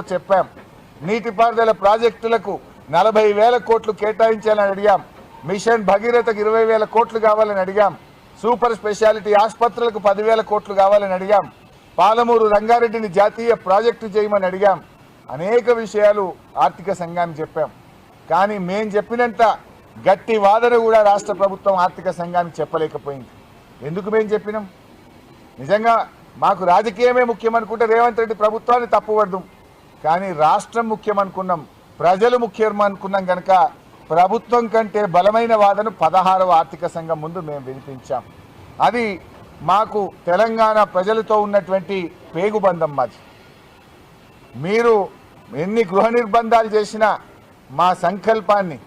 చెప్పాం. నీటిపారుదల ప్రాజెక్టులకు నలభై వేల కోట్లు కేటాయించాలని అడిగాం. మిషన్ భగీరథకు ఇరవై వేల కోట్లు కావాలని అడిగాం. సూపర్ స్పెషాలిటీ ఆసుపత్రులకు పదివేల కోట్లు కావాలని అడిగాం. పాలమూరు రంగారెడ్డిని జాతీయ ప్రాజెక్టు చేయమని అడిగాం. అనేక విషయాలు ఆర్థిక సంఘానికి చెప్పాం. కానీ మేం చెప్పినంత గట్టి వాదన కూడా రాష్ట్ర ప్రభుత్వం ఆర్థిక సంఘానికి చెప్పలేకపోయింది. ఎందుకు మేం చెప్పినాం? నిజంగా మాకు రాజకీయమే ముఖ్యం అనుకుంటే రేవంత్ రెడ్డి ప్రభుత్వాన్ని తప్పుపడదాం. కానీ రాష్ట్రం ముఖ్యం అనుకున్నాం ప్రజలు ముఖ్యం అనుకున్నాం కనుక ప్రభుత్వం కంటే బలమైన వాదన పదహారవ ఆర్థిక సంఘం ముందు మేము వినిపించాం. అది మాకు తెలంగాణ ప్రజలతో ఉన్నటువంటి పేగుబంధం మాది. మీరు ఎన్ని గృహ నిర్బంధాలు చేసినా మా సంకల్పాన్ని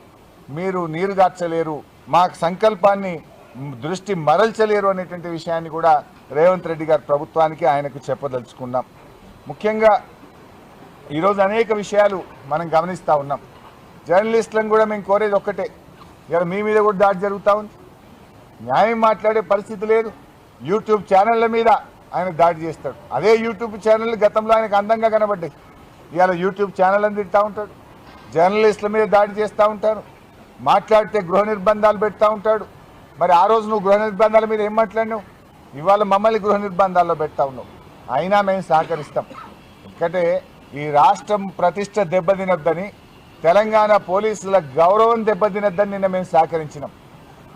మీరు నీరుగార్చలేరు మా సంకల్పాన్ని దృష్టి మరల్చలేరు అనేటువంటి విషయాన్ని కూడా రేవంత్ రెడ్డి గారి ప్రభుత్వానికి ఆయనకు చెప్పదలుచుకున్నాం. ముఖ్యంగా ఈరోజు అనేక విషయాలు మనం గమనిస్తూ ఉన్నాం. జర్నలిస్టులను కూడా మేము కోరేది ఒక్కటే. ఇక మీ మీద కూడా దాడి జరుగుతూ ఉంది. న్యాయం మాట్లాడే పరిస్థితి లేదు. యూట్యూబ్ ఛానళ్ళ మీద ఆయన దాడి చేస్తాడు. అదే యూట్యూబ్ ఛానల్ గతంలో ఆయనకు అందంగా కనబడ్డాయి. ఇవాళ యూట్యూబ్ ఛానల్ అని తింటూ ఉంటాడు. జర్నలిస్టుల మీద దాడి చేస్తూ ఉంటారు మాట్లాడితే గృహ నిర్బంధాలు పెడతా ఉంటాడు. మరి ఆ రోజు నువ్వు గృహ నిర్బంధాల మీద ఏం మాట్లాడినావు? ఇవాళ మమ్మల్ని గృహ నిర్బంధాల్లో పెడతా ఉన్నావు. అయినా మేము సహకరిస్తాం. ఎందుకంటే ఈ రాష్ట్రం ప్రతిష్ట దెబ్బతినొద్దని తెలంగాణ పోలీసుల గౌరవం దెబ్బతినొద్దని నిన్న మేము సహకరించినాం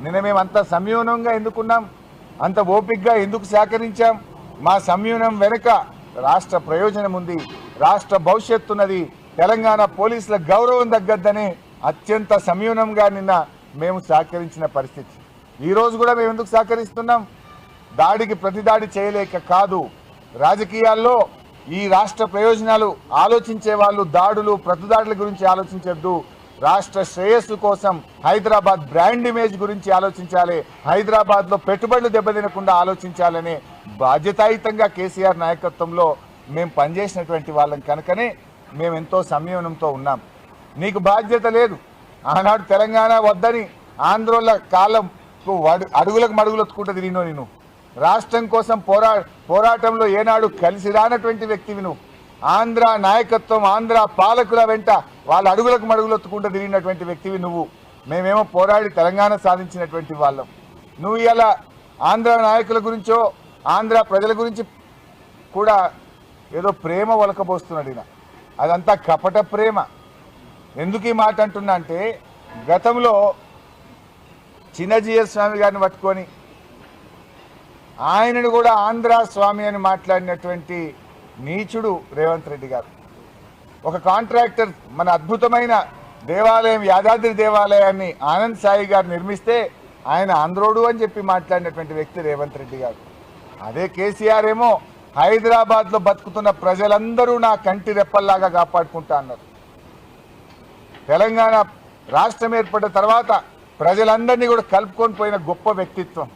నిన్న మేము అంత సంయూనంగా ఎందుకున్నాం? అంత ఓపిక్గా ఎందుకు సహకరించాం మా సంయూనం వెనుక రాష్ట్ర ప్రయోజనం ఉంది. రాష్ట్ర భవిష్యత్తున్నది తెలంగాణ పోలీసుల గౌరవం తగ్గద్దని అత్యంత సంయూనంగా నిన్న మేము సహకరించిన పరిస్థితి. ఈరోజు కూడా మేము ఎందుకు సహకరిస్తున్నాం దాడికి ప్రతిదాడి చేయలేక కాదు. రాజకీయాల్లో ఈ రాష్ట్ర ప్రయోజనాలు ఆలోచించే వాళ్ళు దాడులు ప్రతిదాడుల గురించి ఆలోచించద్దు. రాష్ట్ర శ్రేయస్సు కోసం హైదరాబాద్ బ్రాండ్ ఇమేజ్ గురించి ఆలోచించాలి. హైదరాబాద్లో పెట్టుబడులు దెబ్బతినకుండా ఆలోచించాలనే బాధ్యతాయుతంగా కేసీఆర్ నాయకత్వంలో మేము పనిచేసినటువంటి వాళ్ళం కనుకనే మేము ఎంతో సంయమనంతో ఉన్నాం. నీకు బాధ్యత లేదు. ఆనాడు తెలంగాణ వద్దని ఆంధ్రోళ్ళ కాలం అడుగులకు అడుగులకు మడుగులొత్తుకుంటూ తిరిగినో నేను రాష్ట్రం కోసం పోరా పోరాటంలో ఏనాడు కలిసి రానటువంటి వ్యక్తివి నువ్వు. ఆంధ్ర నాయకత్వం ఆంధ్ర పాలకుల వెంట వాళ్ళ అడుగులకు మడుగులొత్తుకుంటూ తిరిగినటువంటి వ్యక్తివి నువ్వు. మేమేమో పోరాడి తెలంగాణ సాధించినటువంటి వాళ్ళం. నువ్వు ఇలా ఆంధ్ర నాయకుల గురించో ఆంధ్ర ప్రజల గురించి కూడా ఏదో ప్రేమ ఒలకబోస్తున్నాడు ఈయన. అదంతా కపట ప్రేమ. ఎందుకు ఈ మాట అంటున్నా అంటే గతంలో చిన్నజీయ స్వామి గారిని పట్టుకొని ఆయనను కూడా ఆంధ్ర స్వామి అని మాట్లాడినటువంటి నీచుడు రేవంత్ రెడ్డి గారు. ఒక కాంట్రాక్టర్ మన అద్భుతమైన దేవాలయం యాదాద్రి దేవాలయాన్ని ఆనంద్ సాయి గారు నిర్మిస్తే ఆయన ఆంధ్రోడు అని చెప్పి మాట్లాడినటువంటి వ్యక్తి రేవంత్ రెడ్డి గారు. అదే కేసీఆర్ ఏమో హైదరాబాద్లో బతుకుతున్న ప్రజలందరూ నా కంటి రెప్పల్లాగా కాపాడుకుంటా అన్నారు. తెలంగాణ రాష్ట్రం ఏర్పడిన తర్వాత ప్రజలందరినీ కూడా కలుపుకొని పోయిన గొప్ప వ్యక్తిత్వం.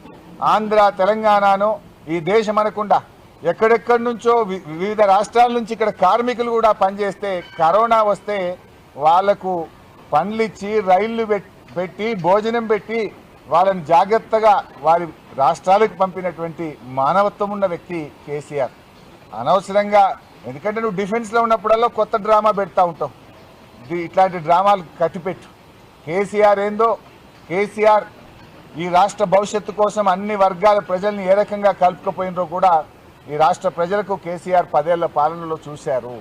ఆంధ్ర తెలంగాణను ఈ దేశం అనకుండా ఎక్కడెక్కడి నుంచో వి- వివిధ రాష్ట్రాల నుంచి ఇక్కడ కార్మికులు కూడా పనిచేస్తే కరోనా వస్తే వాళ్ళకు పండ్లిచ్చి రైళ్ళు పెట్టి భోజనం పెట్టి వాళ్ళని జాగ్రత్తగా వారి రాష్ట్రాలకు పంపినటువంటి మానవత్వం ఉన్న వ్యక్తి కేసీఆర్. అనవసరంగా ఎందుకంటే నువ్వు డిఫెన్స్లో ఉన్నప్పుడల్లా కొత్త డ్రామా పెడతా ఉంటావు. ఇది ఇట్లాంటి డ్రామాలు కట్టిపెట్టు. కేసీఆర్ ఏందో కేసీఆర్ ఈ రాష్ట్ర భవిష్యత్తు కోసం అన్ని వర్గాల ప్రజల్ని ఏ రకంగా కలుపుకపోయినరో కూడా ఈ రాష్ట్ర ప్రజలకు కేసీఆర్ పదేళ్ళ పాలనలో చూశారు.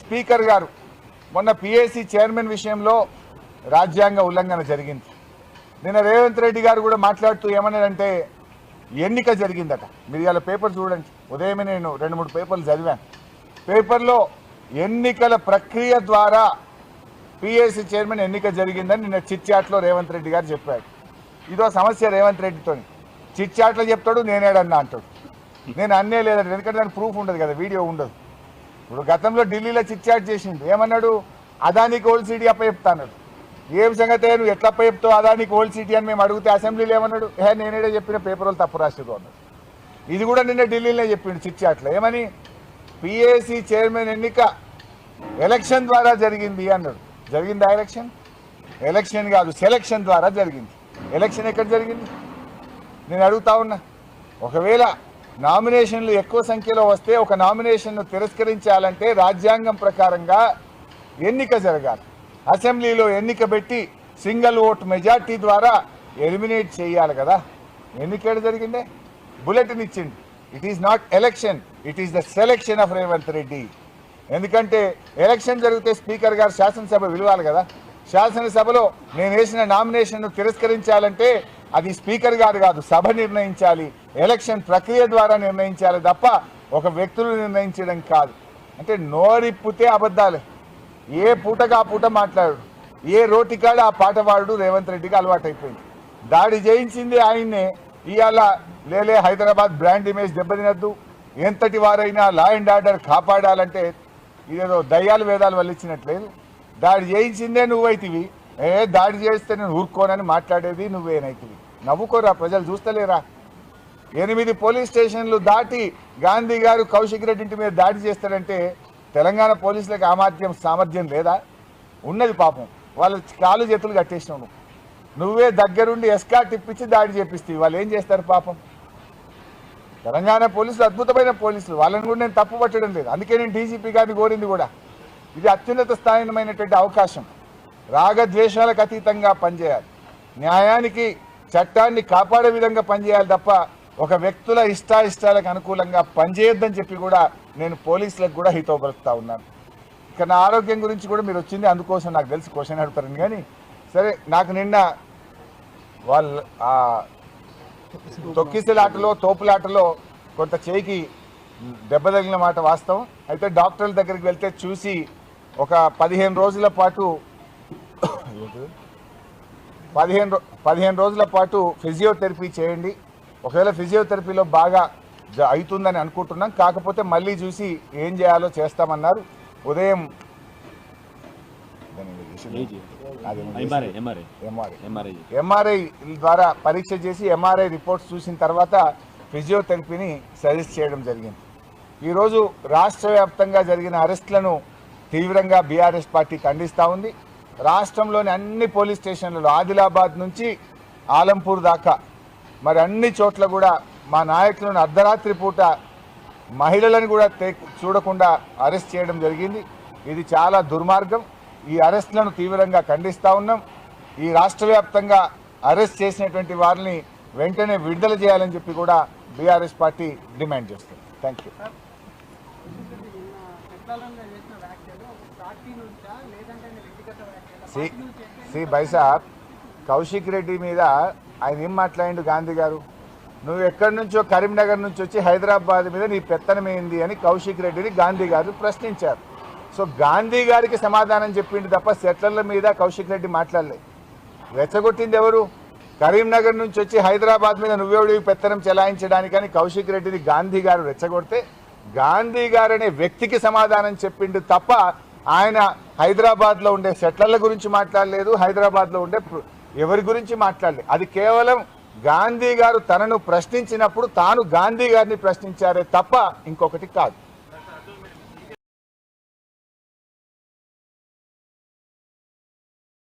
స్పీకర్ గారు మొన్న పిఏసీ చైర్మన్ విషయంలో రాజ్యాంగ ఉల్లంఘన జరిగింది. నిన్న రేవంత్ రెడ్డి గారు కూడా మాట్లాడుతూ ఏమన్నారంటే ఎన్నిక జరిగిందట. మీరు ఇలా పేపర్ చూడండి. ఉదయమే నేను రెండు మూడు పేపర్లు చదివాను. పేపర్లో ఎన్నికల ప్రక్రియ ద్వారా పిఏసీ చైర్మన్ ఎన్నిక జరిగిందని నిన్న చిట్చాట్లో రేవంత్ రెడ్డి గారు చెప్పారు ఇదో సమస్య రేవంత్ రెడ్డితోని చిట్చాట్లో చెప్తాడు నేనేడన్నా అంటాడు. నేను అన్నే లేదంటే ఎందుకంటే దాని ప్రూఫ్ ఉండదు కదా వీడియో ఉండదు. ఇప్పుడు గతంలో ఢిల్లీలో చిట్చాట్ చేసిండు. ఏమన్నాడు? అదానికి ఓల్డ్ సిటీ చెప్తా అన్నాడు. ఏం సంగతి నువ్వు ఎట్లా అప్ప చెప్తావు? అదానికి ఓల్డ్ సిటీ అని మేము అడిగితే అసెంబ్లీలో ఏమన్నాడు? హే నేనేడే చెప్పిన పేపర్ వాళ్ళు తప్పు రాసిరు అన్నాడు. ఇది కూడా నిన్న ఢిల్లీలో చెప్పిండు చిట్చాట్లో ఏమని? పిఏసీ చైర్మన్ ఎన్నిక ఎలక్షన్ ద్వారా జరిగింది అన్నాడు. జరిగిందా ఎలక్షన్? ఎలక్షన్ కాదు సెలక్షన్ ద్వారా జరిగింది. ఎలక్షన్ ఎక్కడ జరిగింది? నేను అడుగుతా ఉన్నా. ఒకవేళ నామినేషన్లు ఎక్కువ సంఖ్యలో వస్తే ఒక నామినేషన్ను తిరస్కరించాలంటే రాజ్యాంగం ప్రకారంగా ఎన్నిక జరగాలి. అసెంబ్లీలో ఎన్నిక పెట్టి సింగిల్ ఓట్ మెజార్టీ ద్వారా ఎలిమినేట్ చేయాలి కదా. ఎన్నికేడ జరిగిందే? బులెటిన్ ఇచ్చింది. It is not election it is the selection of Revanth Reddy ఎందుకంటే ఎలక్షన్ జరిగితే స్పీకర్ గారు శాసనసభ విలువాలి కదా. శాసనసభలో నేను వేసిన నామినేషన్ను తిరస్కరించాలంటే అది స్పీకర్ గారు కాదు సభ నిర్ణయించాలి. ఎలక్షన్ ప్రక్రియ ద్వారా నిర్ణయించాలి తప్ప ఒక వ్యక్తులు నిర్ణయించడం కాదు. అంటే నోరిప్పితే అబద్ధాలే. ఏ పూటగా ఆ పూట మాట్లాడు. ఏ రోటికాడ ఆ పాటవాడు రేవంత్ రెడ్డికి అలవాటైపోయింది. దాడి చేయించింది ఆయన్నే. ఇవాళ లేలే హైదరాబాద్ బ్రాండ్ ఇమేజ్ దెబ్బతినద్దు. ఎంతటి వారైనా లా అండ్ ఆర్డర్ కాపాడాలంటే ఇదేదో దయ్యాలు వేదాలు వల్లించినట్లేదు దాడి చేయించిందే నువ్వైతివి. ఏ దాడి చేస్తే నేను ఊరుకోనని మాట్లాడేది నువ్వేనైతివి. నవ్వుకోరా ప్రజలు చూస్తలేరా? ఎనిమిది పోలీస్ స్టేషన్లు దాటి గాంధీ గారు కౌశిక్ రెడ్డి ఇంటి మీద దాడి చేస్తారంటే తెలంగాణ పోలీసులకు ఆమాధ్యం సామర్థ్యం లేదా? ఉన్నది పాపం. వాళ్ళ కాలు చేతులు కట్టేసినావు నువ్వే. దగ్గరుండి ఎస్కా ఇప్పించి దాడి చేపిస్తే వాళ్ళు ఏం చేస్తారు పాపం? తెలంగాణ పోలీసులు అద్భుతమైన పోలీసులు. వాళ్ళని కూడా నేను తప్పు పట్టడం లేదు. అందుకే నేను డీజీపీ గారిని కోరింది కూడా. ఇది అత్యున్నత స్థాయిమైనటువంటి అవకాశం. రాగద్వేషాలకు అతీతంగా పనిచేయాలి. న్యాయానికి చట్టాన్ని కాపాడే విధంగా పనిచేయాలి తప్ప ఒక వ్యక్తుల ఇష్టాయిష్టాలకు అనుకూలంగా పనిచేయొద్దని చెప్పి కూడా నేను పోలీసులకు కూడా హితోపరుస్తూ ఉన్నాను. ఇక నా ఆరోగ్యం గురించి కూడా మీరు వచ్చింది అందుకోసం నాకు తెలిసి క్వశ్చన్ అడుగుతారని కానీ సరే నాకు నిన్న వాళ్ళు ఆ తొక్కిసలాటలో తోపులాటలో కొంత చేయికి దెబ్బ తగిలిన మాట వాస్తవం. అయితే డాక్టర్ల దగ్గరికి వెళ్తే చూసి ఒక పదిహేను రోజుల పాటు పదిహేను పదిహేను రోజుల పాటు ఫిజియోథెరపీ చేయండి. ఒకవేళ ఫిజియోథెరపీలో బాగా అవుతుందని అనుకుంటున్నాం. కాకపోతే మళ్ళీ చూసి ఏం చేయాలో చేస్తామన్నారు. ఉదయం ఎంఆర్ఐ ద్వారా పరీక్ష చేసి ఎంఆర్ఐ రిపోర్ట్స్ చూసిన తర్వాత ఫిజియోథెరపీని సజెస్ట్ చేయడం జరిగింది. ఈరోజు రాష్ట్ర వ్యాప్తంగా జరిగిన అరెస్టులను తీవ్రంగా బీఆర్ఎస్ పార్టీ ఖండిస్తూ ఉంది. రాష్ట్రంలోని అన్ని పోలీస్ స్టేషన్లలో ఆదిలాబాద్ నుంచి ఆలంపూర్ దాకా మరి అన్ని చోట్ల కూడా మా నాయకులను అర్ధరాత్రి పూట మహిళలను కూడా చూడకుండా అరెస్ట్ చేయడం జరిగింది. ఇది చాలా దుర్మార్గం. ఈ అరెస్టులను తీవ్రంగా ఖండిస్తూ ఉన్నాం. ఈ రాష్ట్ర వ్యాప్తంగా అరెస్ట్ చేసినటువంటి వారిని వెంటనే విడుదల చేయాలని చెప్పి కూడా బీఆర్ఎస్ పార్టీ డిమాండ్ చేస్తుంది. థ్యాంక్ యూ సి సి బైసాబ్ కౌశిక్ రెడ్డి మీద ఆయన ఏం మాట్లాడిండు గాంధీ గారు? నువ్వు ఎక్కడి నుంచో కరీంనగర్ నుంచి వచ్చి హైదరాబాద్ మీద నీ పెత్తనం ఏంది అని కౌశిక్ రెడ్డిని గాంధీ గారు ప్రశ్నించారు. సో గాంధీ గారికి సమాధానం చెప్పిండు తప్ప సెట్లర్ల మీద కౌశిక్ రెడ్డి మాట్లాడలేదు రెచ్చగొట్టింది ఎవరు? కరీంనగర్ నుంచి వచ్చి హైదరాబాద్ మీద నువ్వెవడివి పెత్తనం చెలాయించడానికని కౌశిక్ రెడ్డిని గాంధీ గారు రెచ్చగొడితే గాంధీ గారు అనే వ్యక్తికి సమాధానం చెప్పిండు తప్ప ఆయన హైదరాబాద్లో ఉండే సెట్లర్ల గురించి మాట్లాడలేదు హైదరాబాద్లో ఉండే ఎవరి గురించి మాట్లాడలేదు. అది కేవలం గాంధీ గారు తనను ప్రశ్నించినప్పుడు తాను గాంధీ గారిని ప్రశ్నించారే తప్ప ఇంకొకటి కాదు.